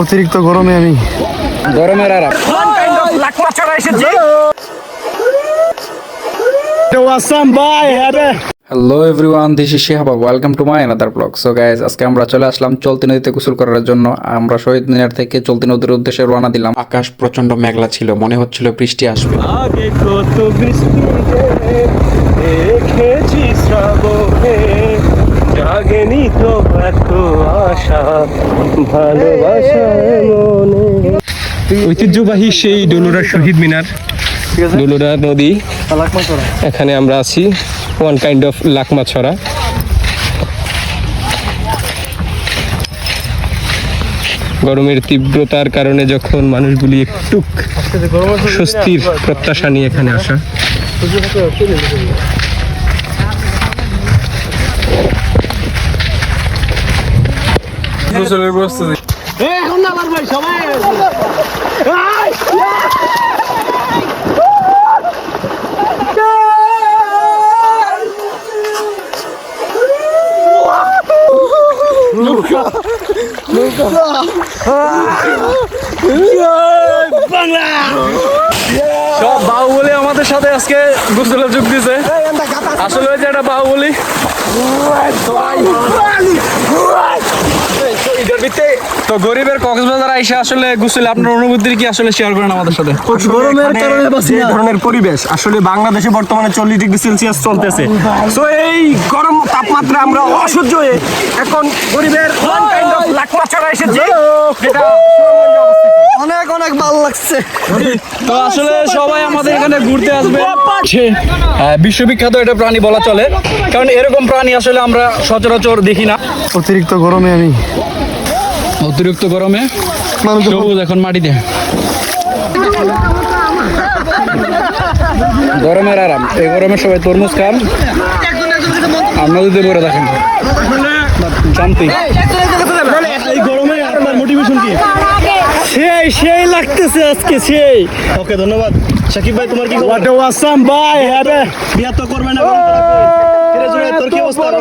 অতিরিক্ত গরমে আমি গরমের আরাম। আসাম ভাই হ্যাঁ রে hello everyone this is Shihab welcome to my another blog so guys আজকে আমরা চলে আসলাম চলতি নদীতে গোসল করার জন্য। আমরা শহীদ মিনার থেকে চলতি নদীর উদ্দেশ্যে রওনা দিলাম। আকাশ প্রচণ্ড মেঘলা ছিল মনে হচ্ছিল বৃষ্টি আসবে। আগে কত বৃষ্টি দেখেছি শ্রাবণে জাগেনি তো এত আশা ভালোবাসা মনে ঐতিহ্যবাহী সেই ডলুরা শহীদ মিনার ডলুরা নদী। এখানে আমরা আছি ওয়ান কাইন্ড অফ লাকমা ছড়া। গরমের তীব্রতার কারণে যখন মানুষগুলি একটু স্বস্তির প্রত্যাশা নিয়ে এখানে আসা। সব বাহুবলী আমাদের সাথে আজকে গোসলে যোগ দিছে আসলে যে একটা বাহুবলী। তো গরিবের কক্সবাজার আইসা আসলে গোসলে আপনার অনুভূতি কি আসলে শেয়ার করেন আমাদের সাথে? গরমের কারণে বাসি যে ধরনের পরিবেশ আসলে বাংলাদেশে বর্তমানে চল্লিশ ডিগ্রি সেলসিয়াস চলতেছে। তো এই গরম তাপমাত্রা আমরা অসহ্য হয়ে এখন গরিবের kind of লাকমা ছড়া এসেছে যেটা অনেক অনেক ভালো লাগছে। তো আসলে সবাই আমাদের এখানে ঘুরতে আসবে। হ্যাঁ, বিশ্ববিখ্যাত এটা প্রাণী বলা চলে। কারণ এরকম প্রাণী আসলে আমরা সচরাচর দেখি না। অতিরিক্ত গরমে আমি অতিরিক্ত গরমে মানুষ সবুজ এখন মাটিতে। গরমের আরাম। এই গরমে সবাই তরমুজ খান। আমরা যদি বলে দেখেন। শান্তি এই গরমে আপনার মোটিভেশন কি? সেই সেই লাগতেছে আজকে সেই। ওকে ধন্যবাদ। সাকিব ভাই তোমার কি খবর? আসাম ভাই হ্যাঁ বিয়া তো করবে না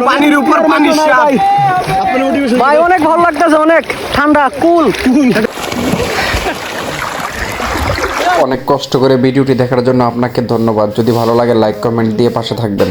পানির উপর পানির সাপ। ভাই। অনেক ভালো লাগতেছে অনেক। ঠান্ডা কুল। অনেক কষ্ট করে ভিডিওটি দেখার জন্য আপনাকে ধন্যবাদ। যদি ভালো লাগে লাইক কমেন্ট দিয়ে পাশে থাকবেন।